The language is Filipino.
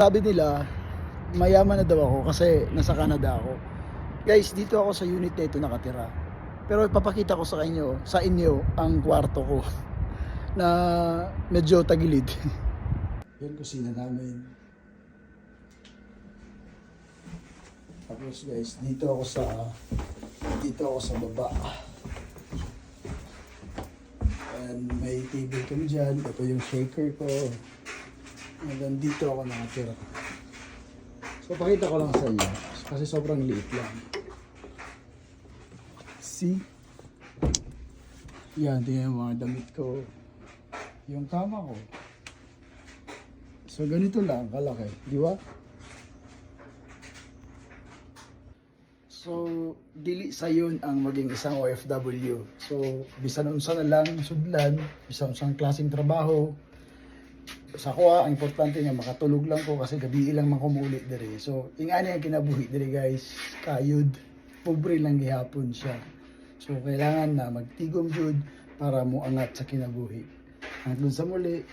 Sabi nila, mayaman na daw ako kasi nasa Canada ako. Guys, dito ako sa unit na ito nakatira. Pero ipapakita ko sa inyo, sa inyo ang kwarto ko na medyo tagilid. Yan kusina namin. Tapos guys, dito ako sa dito ako sa baba. And may table kami dyan. Ito yung shaker ko. Then dito ako nakatira. So pakita ko lang sa inyo. Kasi sobrang liit lang. See? Yan, tingnan yung mga damit ko. Yung kama ko. So ganito lang, kalaki. Di ba? So, dili sa yun ang maging isang OFW. So, bisan unsa na lang sudlan, bisan unsang klaseng trabaho. Sa ko ang importante nga makatulog lang ko kasi gabi lang man kumulit diri. So, ingani ang kinabuhi diri guys. Kayod. Pobre lang gihapon siya. So, kailangan na magtigom jud para mo angat sa kinabuhi. Hanggang sa muli,